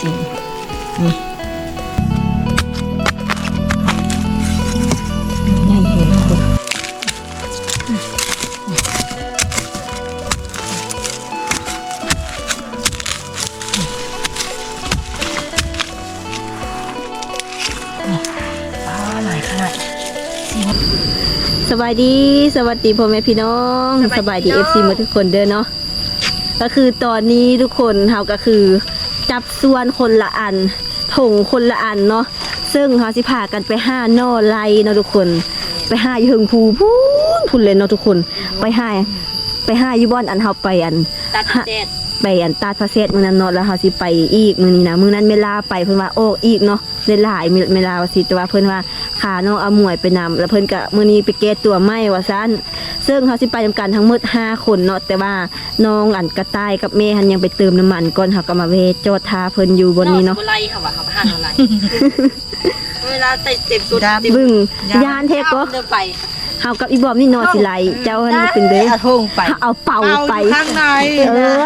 ส่วนมันสับปุกสับปุกอะอืมนะนี่ให้จริงนี่ง่ายเห็นคนหลายขนาดสบายดี สวัสดีพ่อแม่พี่น้อง สบายดีเอฟซีมาทุกคนเด้อเนาะก็คือตอนนี้ทุกคนเฮาก็คือ จับส่วนคนละอันถงคนละอันเนาะซึ่งเฮาสิพากันไปห้าหนอไลเนาะทุกคน ไปห้าอยู่เฮิงภูพูนพูนเลยเนาะทุกคน ไปห้าไปห้าอยู่บ่อนอันเฮาไปอันตัดเด็ดไปอันตาดพระเซตมื้อนั้นเนาะแล้วเฮาสิไปอีกมื้อนี้นะมื้อนั้นเวลาไปเพิ่นว่าโอ้อีกเนาะได้หลายเวลาว่าสิแต่ว่าเพิ่นว่าขาน้องเอาหมวยไปนำแล้วเพิ่นก็มื้อนี้ไปแก้ตัวใหม่ว่าซั่น ซึ่งเฮาสิไปนำกันทั้งหมด5คนเนาะแต่ว่าน้องอันกระต่ายกับแม่หันยังไปเติมน้ำมันก่อนเฮาก็มาเวะจอดทาเพิ่นอยู่บนนี้เนาะไล่ค่ะว่าเขาห้างอะไรเวลาเต็มเต็มสุดเต็มบึ้งยานเทก็ เดินไป เฮากับอีบอมนี่นอนสิไหลเจ้าอันนี้เป็นเด้อเอาทงไปเอาเป่าไปอยู่ข้างในเออ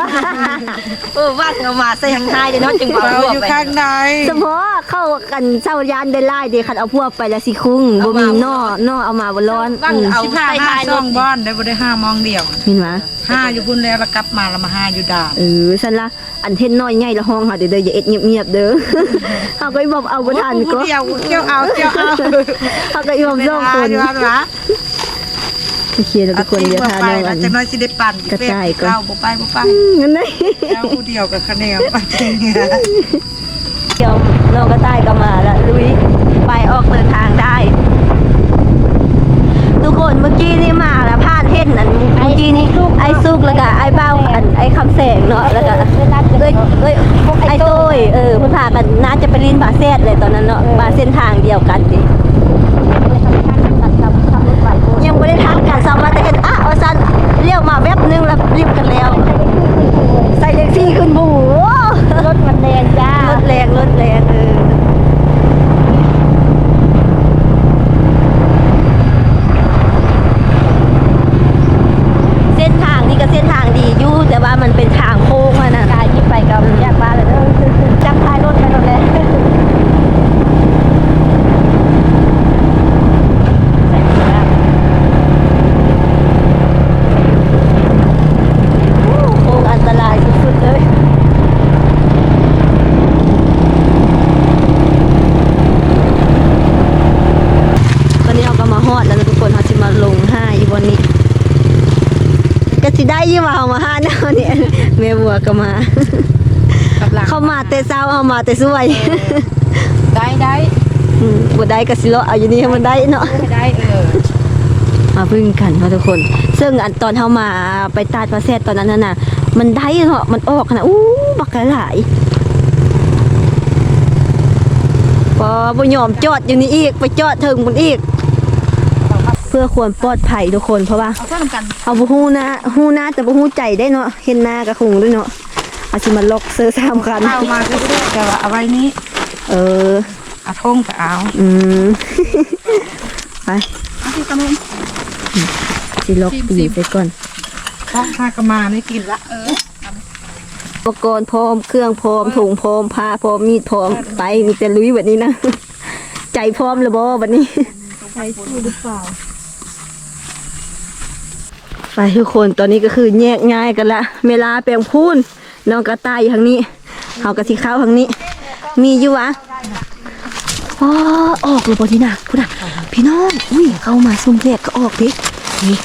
เออว่าเอามาใส่ทางท้ายเดี๋ยวน้องจึงเราเอาอยู่ไปข้างในสมมติว่าเข้ากันเศร้ายานได้ไล่เดีคันเอาพวกไปแล้วสิคุ้งบ่มีนอนอเอามาบ่ร้อนว่างอืมเอาสิบห้าใส่ห้าท้ายซรอถงบ้านได้บ่ได้ห้ามองเดียวเห็นไหม ห้าอยู่พุ่นแล้วแล้วกลับมาแล้วมาห้าอยู่ด่านเออฉันละอันเทนน้อยใหญ่ละห้องค่ะเดี๋ยวเด้ออย่าเอ็ดเงียบๆเด้อเขาก็อีบอกเอาบ่ทันก็เดียวเกี่ยวเอาเกี่ยวเอาเขาก็อีบอกสองคนเดี๋ยวเอาละโอเคแล้วทุกคนเดี๋ยวทานไปน้องแล้อัวนจังน้อยสิได้ปั่นกระจายก่อนเก้าบ่ไปบ่ไปอืมงั้นได้เจ้าผู้เดียวกับคะแนนไปจริงเดี๋ยวน้องก็ตายก็มาแล้วลุยไปออกเดินทางได้ ทุกคนเมื่อกี้นี่มาแล้วผ่า นเห็นอันเมื่อกี้นี่ไอ้ซุกแล้วก็ไอ้เบ้าอันไอ้คำแสงเนาะแล้วก็เอ้ยเอ้ยไอ้โต้ยเออเพิ่นพากันน่าจะไปลินบาเซตเลยตอนนั้นเนาะมาเส้นทางเดียวกันดิยังไม่ได้ทักกันซ้ำมาแต่เห็นอะเอาสั้นเลี้ยวมาแวบนึงแล้วรีบกันแล้ว ใส่เล็กซี่ขึ้นบูรถมันแรงจ้ารถแรงรถแรงเออ เส้นทางนี่ก็เส้นทางดีอยู่แต่ว่ามันเป็นทางโค้งอะนะกายที่ไปกับยากบ้านเลยเด้อจับท้ายรถไปรถแล้วโอ้โค้งอันตรายสุดๆเลย ตอนนี้เราก็มาฮอดแล้วนะทุกคนเขาจะมาลงห้าอยู่บนนี้ ก็สิได้ ยี่ว่าเอามาห้าแนวเนี่ยแม่บัวก็มา กับหลังเข้ามาแต่เช้าเอามาแต่สวยได้ได้อืมบ่ได้ก็สิเลาะเอาอยู่นี่ให้มันได้เนาะได้เออมาพึ่งกันเนาะทุกคน ซึ่งอันตอนเฮามาไปตาดพระแซดตอนนั้นน่ะ มันได้เนาะ มันออกขนาดอู้บักหลายพอบ่ยอมจอดอยู่นี่อีก ไปจอดถึงมันอีกเพื่อความปลอดภัยทุกคนเพราะว่า เอาเข้าทำกันเอาบ่ฮู้นะฮู้นะแต่บ่ฮู้ใจได้เนาะเห็นหน้าก็คงด้วยเนาะเอาสิมาล็อกเสื้อสามคันเอามาก็ได้แต่ว่าเอาไว้นี้เออเอาทงก็เอาอืม ไปเอาที่กระนุนสิล็อกปีไปก่อนต้องพากระมาไม่กินละเอออุปกรณ์พร้อมเครื่องพร้อมถุงพร้อมผ้าพร้อมมีดพร้อมไปมีแต่ลุยแบบนี้นะ ใจพร้อมแล้วบ่บัดนี้ใจสู้หรือเปล่า ไปทุกคนตอนนี้ก็คือแยกง่ายกันละเวลาแปลงพูนน้องกระต่ายอยู่ทางนี้เฮากระสิเข้าทางนี้ มีอยู่วะอ๋อออกเลยบ่ที่น่ะพูดน่ะพี่น้องอุ้ยเข้ามาซุ่มแรกก็ออกดินี่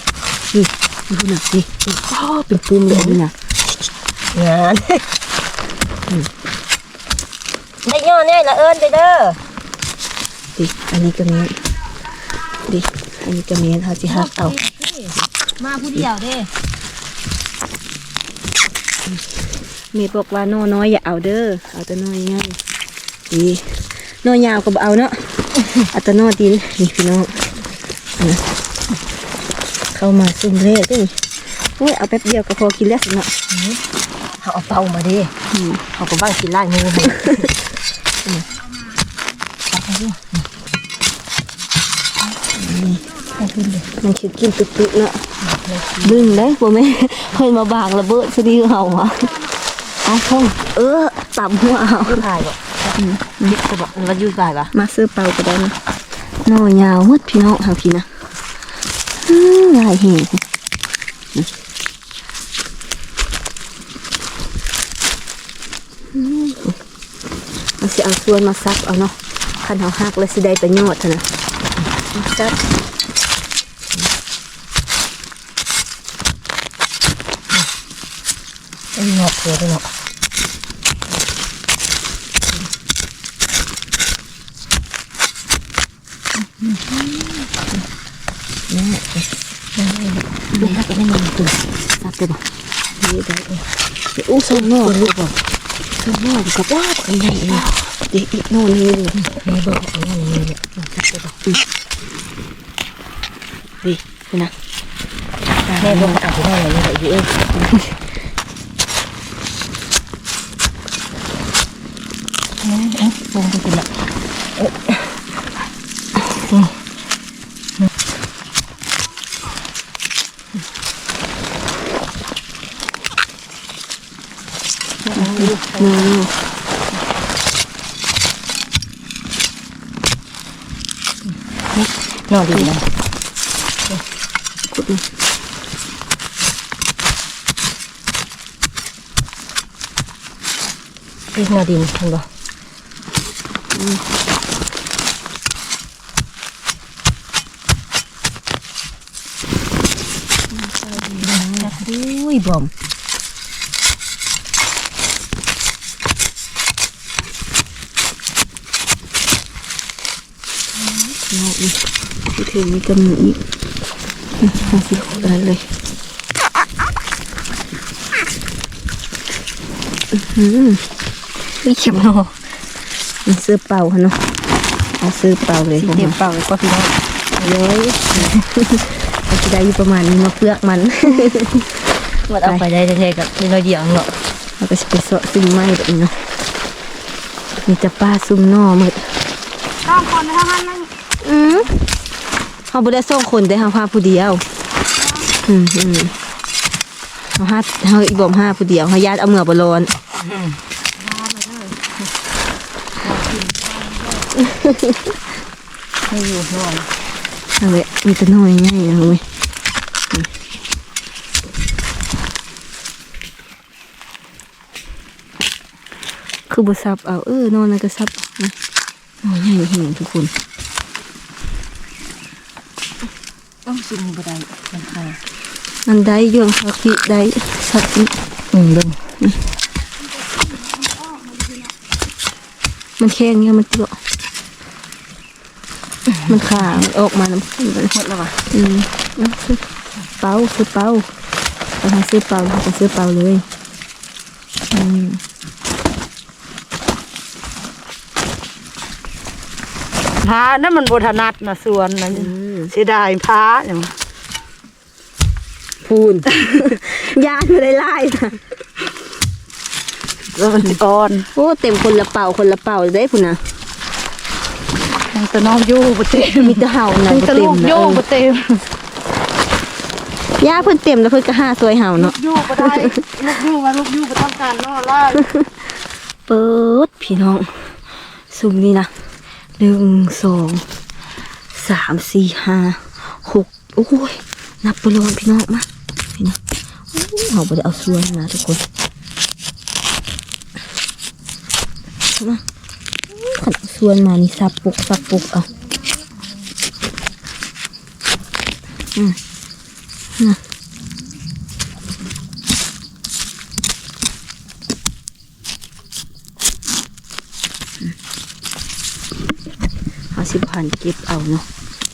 นี่ดูน่ะนี่อ๋อเป็นปุ่มเลยนี่น่ะงานได้ย่อเนี่ยละเอิญเด้อดิอันนี้ก็มีดิอันนี้ก็มีเขาสิหักเอา มาผู้เดียวเด้เมย์บอกว่าน้อน้อยอย่าเอาเด้อ เอาแต่น้อยง่ายนี่น้อยยาวก็บ่เอาเนาะเอาแต่น้อดินนี่พี่น้องนะเข้ามาซุ่มเล่ด้วยนี่โอ้ยเอาแป๊บเดียวก็พอกินแล้วสิเนาะเขาเอาเป่ามาดิเขาก็บ้างกินไล่มือให้มันคือกินตุกๆเนาะ ดึงได้บ่แม่เพิ่นมาบางระเบิดซะดีเฮาอะเอาพงเออต่ำหัวเอายืดถ่ายบ่ยึดจะบอกว่ายืดถ่ายปะมาซื้อเป่าก็ได้นะน้อยยาวหมดพี่น้องเฮาพี่นะอื้อหลายแห่งอืมเอาสิเอาส่วนมาซับเอาเนาะคันเฮาหักแล้วสิได้ประโยชน์เท่านะมาซับ ไอ้ งอกเสือไปเนาะไม่หักก็ไม่มีตัวซับได้บ่นี่ได้เองเดี๋ยวอู้ส่งนอกลูกบ่ส่งนอกกับว่ากันใหญ่เลยเด็กอีกโน่นนี่เลยไม่เบิกเอาเงินเลยเนี่ยจับไปบอกดิคุณนะแม่เบิกเอาไปได้เลยเนี่ยอยู่เองเอ๊ะเอ๊ะ ลงไปกินละนอนดีนะขุดนี่พี่นอนดีเห็นบ่ อุ้ยบอมนอกนี่ที่ถึงนี่ก็มีอีกอืมาสิขุดอะไรเลยอื้อหือเข็มเนาะมัน ซื้อเป่าค่ะเนาะเอาซื้อเป่าเลยของเตรียมมันเป่าเลยก็พี่น้องเลยมันจะได้อยู่ประมาณนี้มาเปลือกมันมันเอาไปได้แท้ๆกับนี่เราเดียวเนาะเราก็จะไปเสาะซุ่มไม้แบบนี้เนาะมีจะป้าซุ่มหนอหมดต้องคนเท่านั้นนั่นอืมเขาบ่ได้ส่งคนได้เขาพาผู้เดียว อืมอืมเขาห้าเขาอีบอมห้าผู้เดียวเขาญาติเอาเมือบ่ร้อน ไม่อยู่นอนเอาเลยมีแต่น้อยง่ายนะเว้ยอืมคือบ่ซับเอาเออนอนแล้วก็ซับเอานะน้อยง่ายแห่งทุกคนต้องชิมบ่ได้มันค่ะอันใดโยนเขาคิดได้สักนิดอืมเบิ่งมันแข็งเนี่ยมันเปราะ มันขามันออกมาน้ำขึ้นมันหมดแล้วว่ะอืมเอาซื้อเป่าซื้อเป่าเอาให้ซื้อเป่าเอาไปซื้อเป่าเลยอืมพานั่นมันบถนัดนะส่วนนั้นเสียดายพาอย่างพูนยานไม่ได้ไล่นะแล้วมันสิอ่อน โอ้ เต็มคนละเป่าคนละเป่าได้พุ่นนะ มันจะน้องอยู่บ่เต็มมีแต่เห่านะมันบ่จะเต็ลูมกนะโยเออบ่เต็มย่าเพิ่นเต็มแล้วเพิ่นก็ห้าซวยเห่าเนาะอยู่บ่ได้ลูกอยู่ว่าลูกอยู่บ่ต้องการนอนล่าเปิดพี่น้องซุมนี่นะหนึ่งสองสามสี่ห้าหกโอ้ยนับไปเลยพี่น้องมาพี่นะโอ้ยเราไปได้เอาส่วนนะทุกคนมา ขันเอาส่วนมานี่ซับปุกซับปุกเอาอืมนะเขาสิผ่านเก็บเอาเนาะ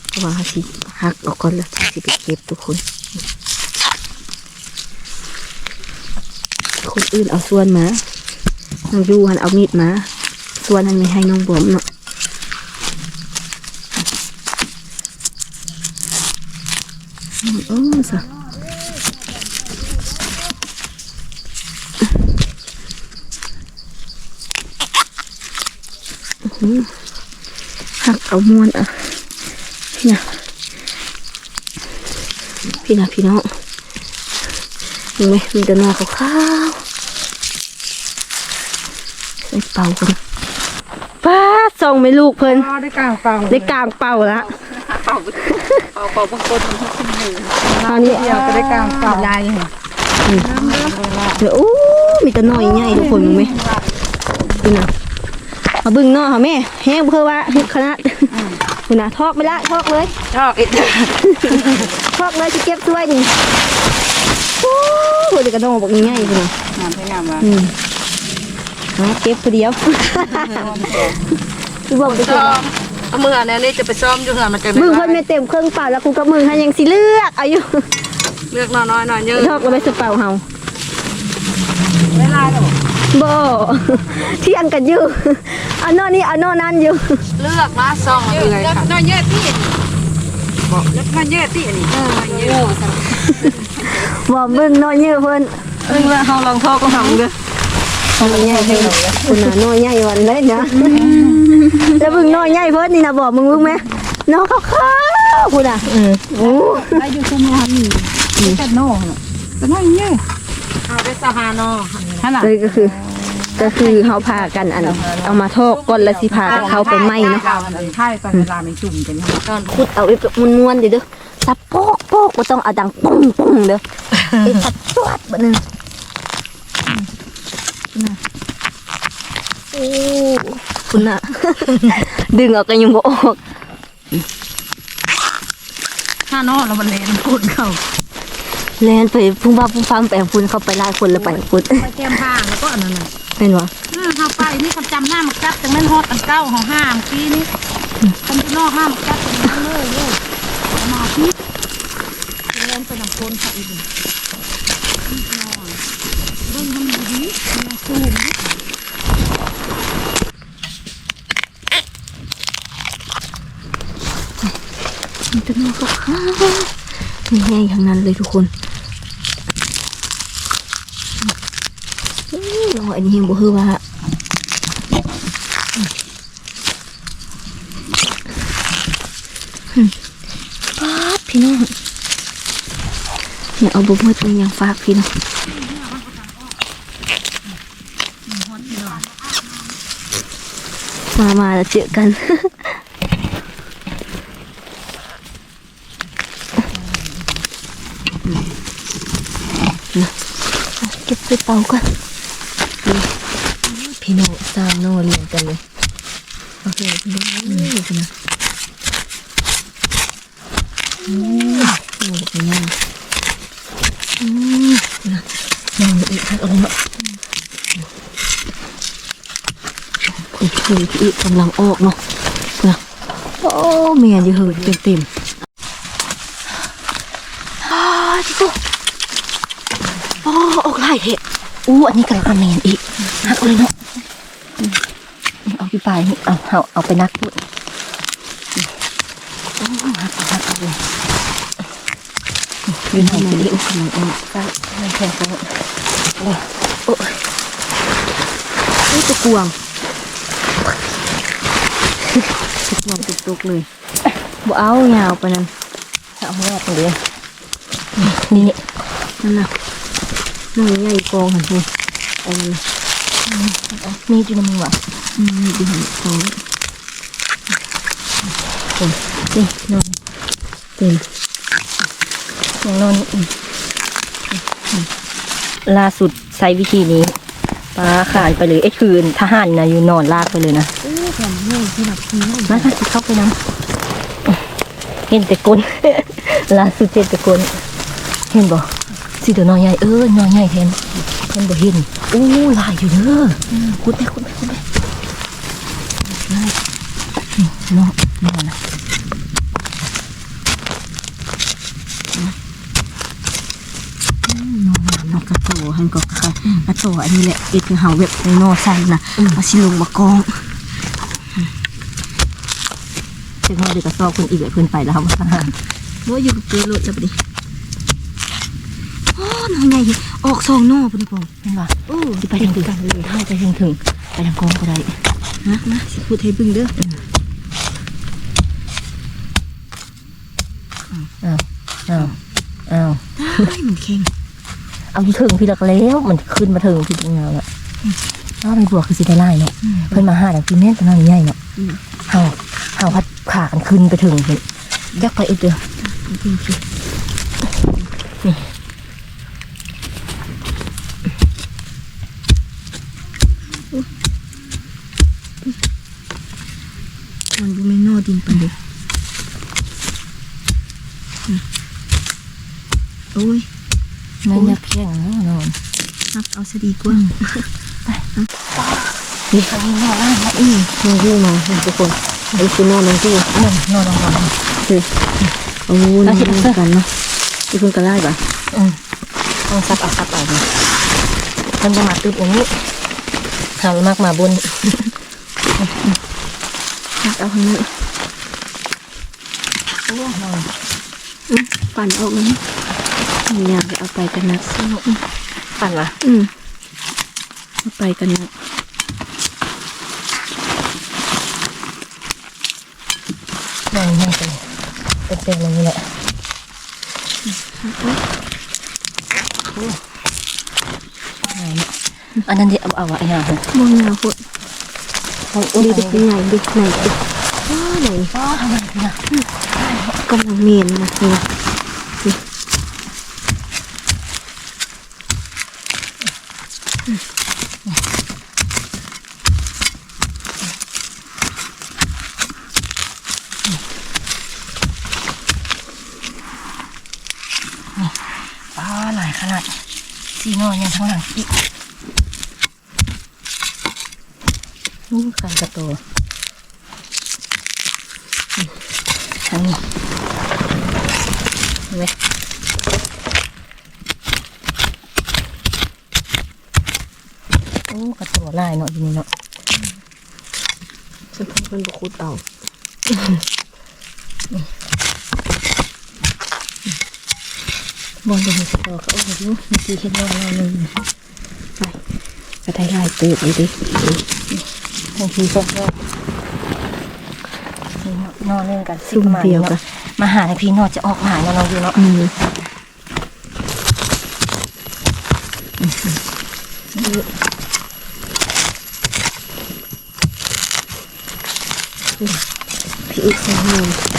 เพราะว่าเขาสิหักออกก่อนแล้วถึงสิไปเก็บทุกคน คนอื่นเอาส่วนมาน้องยูหันเอามีดมา ส่วนหันไม่ให้น้องบวมเนาะโอ้สะหักเอามวนอะพี่นะพี่นะพี่น้องเห็นไหมมีแต่นอขาวๆใส่เป่ากัน ส่งไหม่ลูกเพิ่นอ๋อได้กลางฟังได้กลางเป่าละเป่าเป่าเป่าบางคนมันขึ้นมือคราวนี้เดียวก็ได้กลางฟังลายเหรอเดี๋ยวโอ้มีแต่หน่อยใหญ่ทุกคนมึงไหมดูนะมาเบึงหน่อค่ะแม่แห้งเพื่อว่าเฮ็ดคณะคุณนะทอกไปละทอกเลยชอบเอ็ดทอกเลยจะเก็บถ้วยนี่โอ้โหเด็กกระดองบอกง่ายๆคุณนะงามให้งามว่ะอืมเอาเก็บคนเดียว คือบอกไปเก็ซ้บอมเอามืออันนี้จะไปซ้อมอยู่งานมันจะมึงเพิ่นไม่เต็มเครื่องเปล่าแล้วกูกับมึงให้ยังสิเลือกอายุเลือกน้อยๆหน่อยเยอะทอกแล้วไปสเปล่าเฮาไม่ลายหรอกบ่เที่ยงกันอยู่เอาโน่นนี่เอาโน่นนั่นอยู่เลือกนะซองเลยค่ะน้อยเยอะที่บอกเลือกน้อยเยอะที่อันนี้เยอะบอกมึงน้อยเยอะเพิ่นเพิ่งละเฮาลองทอกก็ทำเด้อ น้อยใหญ่เพิ่นคุณน่ะน้อยใหญ่วันเลยนะแล้วมึงน้อยใหญ่เพิ่นนี่นะบอกมึงมึงไหมน้องขาวๆคุณน่ะอือโอ้ได้อยู่คุมงานนี่แต่โน่แต่น้อยเยอะเอาได้สหานอขนาดเลยก็คือก็คือเฮาพากันอันเอามาทอกก่อนแล้วสิพากันเขาไปไหมเนาะเราอันท้ายตอนเวลาไม่จุ่มกันตอนขุดเอาไอ้แบบม้วนๆเด้อเด้อซับโปกโป๊กบ่ต้องเอาดังปุ้งปุ้งเด้อไอ้ซับจวดบั ดนึงโอ้คุณน่ะ ดึงออกกันยังบ่ออกถ้านอแล้วมันเลนพูดเข้าแลนไปพุ่งบ้าพุ่งฟ้ามไปของคุณเข้าไปไล่คนแล้วไปของคุณไปแก้มผ้าแล้วก็อันนั้นน่ะเป็นวะเข้าไปนี่เขาจำหน้ามันจับจังแม่นฮอดอันเก้าของห้ามกี้นี่คนที่นอกห้ามจับตรงนั้นเลยเลยมาพี่เล่นไปนำคนค่ะอีกเบิ่งมั นดีมันสูงมันจะนอนก็ข้าวนี่ไงทั้งนั้นเลยทุกคนอื้อรออันนี้ยังบ่คือว่าป๊าดพี่น้องเนี่ยเอาบุกมืดมันยังฝากพี่น้อง มามาแล้วเจอกัน เก็บไปเป่าก่อนนี่พี่น้องสามโนเรียงกันเลย โอเคพี่น้องนี่กันนะอืมโอ้โหนี่อืมนะมองอีกทักเอาลยเนาะ คือพี่อีกำลังออกเนาะนะโอ้เมียอยู่เหินเต็มเต็มๆาจิโกโอ้ออกไล่เห็ดอู้อันนี้กระกระแมนอีกหักเลยเนาะเอาพี่ปลายนี่เอาเอาเอาไปนักพูดโอ้หักหักเลยยืนหันไปดิโอ้กำลังออกไปไม่แข็งกันโอ้โอ้ยตัวกวง ตัวกวางตุกๆเลยบ่เอายาวไปนั่นเอาแม่ตรงเดียวนี่นี่นั่นน่ะน้องใหญ่กองหันไปเอาเลยมีจุดมือวะมีจุดหันกองเต็มนี่นอนเต็มยังนอนอืมอืมล่าสุดใช้วิธีนี้ปลาขานไปเลยไอ้คืนทหารนะอยู่นอนลากไปเลยนะ มาค่ะสิเข้าไปน้ำเห็นแต่กลล่าสุดเห็นแต่กลเห็นบ่สิเดี๋ยวนอนใหญ่เออนอนใหญ่แทนเพิ่นบ่เห็นโอ้ลายอยู่เด้อคุดไปคุดไปคุดไปนี่นอนนอนนะอืมนอนน้ำนอนกระตัวหันก็ค่ะมาต่ออันนี้แหละอ็ดคือเฮาแบบในนอสั้นนะมาสิลงมากอง จังหวะเด็กก็ซอกคนอีกเลยเพิ่นไปแล้วครับโอ้ยอยู่กับเกลือรถแล้วปะดิโอ้น้องใหญ่ออกซองนอปะดิพ่อเห็นป่ะโอ้ไปถึงกันเลยถ้าไปถึงถึงไปทางกองก็ได้นะนะสิพูดให้เบึ้งเด้ออ้าวอ้าวอ้าวได้มันแข็งเอาอยู่ถึงพี่ลักแล้วมันขึ้นมาถึงพี่เงาละอ้าวไปบวกคือสิได้ไล่เนาะเพิ่นมาหาแต่พี่แม่นตัวนั้นใหญ่เนาะเฮา เฮาพัดขากันขึ้นไปถึงเพิ่นยักไปอีกเด้อจริงสิมันบ่แม่นนอดินปานเด้อืมโอ้ยแม่นยักแข็งเนาะนอนนับเอาซะดีกว่านี่เขายิงนอนล่างนะอืมน้องกู้มาทุกคน ไอ้คือนอนน้องกู้เออนอนลงก่อนเฮ้ยโอ้ยนอนกันเนาะอีกคนก็ไล่ป่ะอืมต้องซับเอาซับเอาเนี่ยมันจะมาตึบอย่างนี้เฮามากมาบนนับเอาข้างนี้โอ้นอนอืมปั่นออกเลยอยากจะเอาไปกันนักสนุกปั่นละอืมเอาไปกันนัก นอนนั่งเป็นเป็นเป็นอย่างนี้แหละอันนั้นเดี๋ยวเอาเอาอะไอ้ห่ามองยาวโคตรมันดีดีดิดิใหญ่ดิไหนดิว้าไหนว้าทำไมเนี่ยกำลังเมียนนะนี่นี่ ว้าหลายขนาด สีนอยังทั้งหลังอีกนี่ขันกระตัวทางนี้เห็นไหมโอ้กระตัวลายเนาะอยู่นี่เนาะฉันทำเป็นบุคุดเอา บอลเดี๋ยวมีกระตัวก็โอ้โหเมื่อกี้เห็นนอนนอนหนึ่งจะได้ลายเติบเลยดิบางทีก็นอนเล่นกันสิซุ่มมาเดียวกันมาหาในพี่นอจะออกหาเราอยู่เนาะอืพี่อีกสองหนึ่ง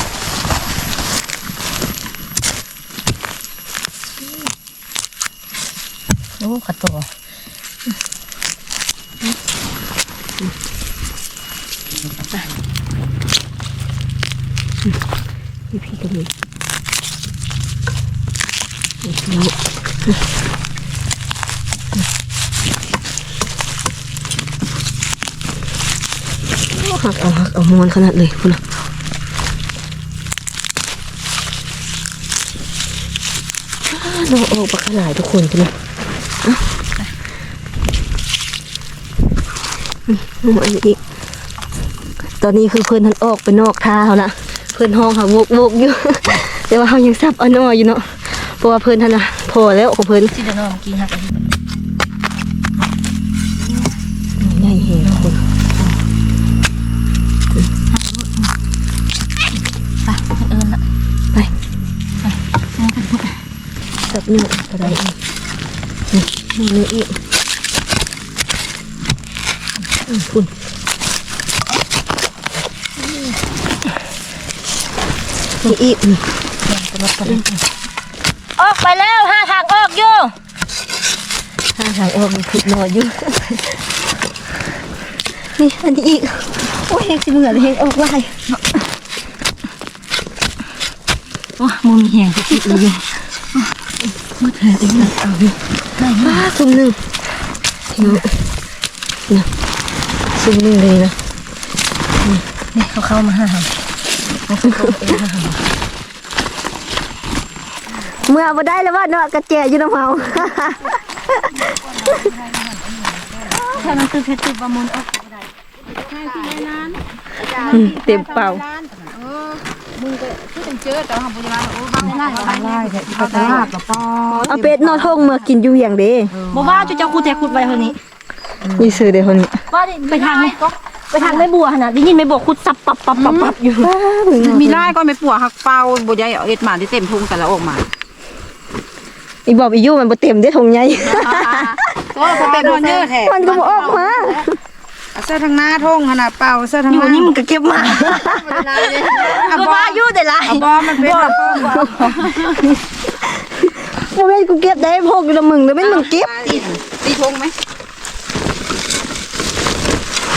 อ้กระตัวพี่พี่ก็มีนี่โอ้หักเอาหักเอามวนขนาดเลยคุณนะอ้าน้องโอ้ปลาขลายทุกคนคุณนะอะอืม อืมอันนี้อีก ตอนนี้คือเพื่อนท่านออกไปนอกท่าเขาละเพื่อนห้องค่ะวกวกอยู่ แต่ว่าเขายังซับอาหน่ออยู่เนาะ เพราะว่าเพื่อนท่านนะพอแล้วของเพื่อนที่เดินนอนเมื่อกี้ฮะใหญ่เห็นคนไปเอิญละไปสับหนึ่งกระไดอีก นี่นี่อีกอืมคุณนี่อีกนี่จะลดกันออกไปแล้วห้าทางออกอยู่ทางทางออกมันผิดหน่อยอยู่นี่อันนี้อีกโอ้ยยังสิเหมือนเลยออกไล่โอ้มึงมีแหงที่ติดเลย มาแทนอีกแล้วเอาดิว้าซุ่มหนึ่งเนาะนะซุ่มหนึ่งเลยนะนี่เขาเข้ามาห้าทางเขาเข้าเองห้าทางเมื่อบ่ได้แล้วว่าเนาะกระแจอยู่น้ำเฮาถ้ามันคือแค่ติดประมูลออกอืมเต็มเป่าเออ มึงก็คือจังเจอแต่ว่าบ่ได้ว่าโอ้บางได้ไล่แต่อีกตลาดกับป้อเอาเป็ดนอทงเมื่อกินอยู่อย่างเด้บ่ว่าจะเจ้าคูแต่ขุดไว้คนนี้นี่ซื้อเด้คนนี้ว่าไปทางไหนไปทางแม่บัวขนาดได้ยินแม่บัวขุดซับปับปับปับปับอยู่มีลายก็ไม่ปัวหักเป่าบ่ใหญ่เอาเอ็ดมาที่เต็มทุงแต่ละออกมาอีบอกอีอยู่มันบ่เต็มได้ทงใหญ่ก็เขาเต็มเยอะแท้มันก็บ่ออกมา เอาเสื้อทางหน้าทงขนาดเป่าเสื้อทางอยู่หลังนี่มันก็เก็บมาเอาก็บ่ว่าอยู่แต่ละเอาบ่มันเป็นแบบบ่แม่นกูเก็บได้พกอยู่ละมึงแล้วแม่นมึงเก็บตีตีทงไหม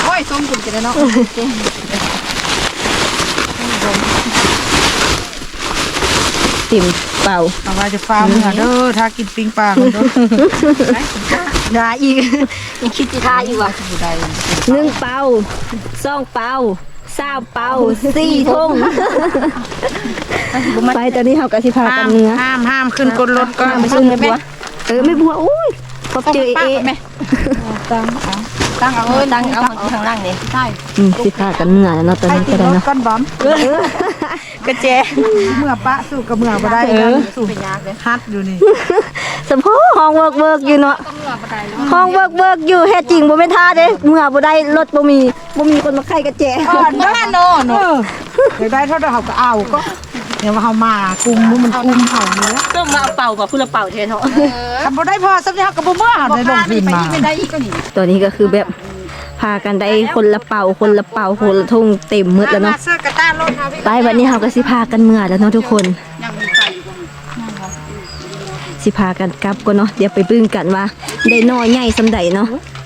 โอ้ยส้มกุ่นกันแล้วเนาะ เต็มเป่าเอาว่าจะฟ้ามือเด้อถ้ากินปิ้งปลาเด้อด่าอีกยังคิดจะท่าอีกว่ะบ่ได้หนึ่งเป่าสองเป่าสามเป่าสี่ทงไปตอนนี้เฮาก็สิพาห้ากันมเนื้อห้ามห้ามขึ้นกนรถก็ไปซื้อแม่บัวเออไม่บัวโอ้ยพบเจอเอไหมตั้งเอาตั้งเอาเอ้ยตั้งเอาข้างล่างนี่ใช่อืมสิพากันเนื้อแล้วเนาะตอนใครนี้กิก็นได้รถเนาะก้อนบอม กระเจเมื่อปะสู้กับเมื่อบ่ได้กันสู้เป็นยากเลยฮัดอยู่นี่สมพอห้องเวิร์กเวิร์กอยู่เนาะห้องเวิร์กเวิร์กอยู่แท้จริงบ่แม่นท่าเด้เมื่อบ่ได้รถบ่มีบ่มีคนมาไขกระแจก่อนบ้านโน่นเออเดี๋ยวได้เท่าเดิมเขาก็เอาก็เดี๋ยวว่าเขามากุมมันกุมเขาเนื้อก็มาเอาเป่ากับผู้ละเป่าเทนเนาะทำบ่ได้พอสักทีเขาก็บ่มาได้ลงดินมาไม่ได้อีกก็นี่ตัวนี้ก็คือแบบ พากันได้คนละเป่าคนละเป่าคนละทงเต็มหมดแล้วเนาะเสื้อกระต้านรถค่ะพี่ไปวันนี้เฮาก็สิพากันเมื่อแล้วเนาะทุกคนยังมีไฟอยู่บ่สิพากันกลับก็เนาะเดี๋ยวไปเบึ้งกันว่าได้น้อยใหญ่สำใดเนาะเ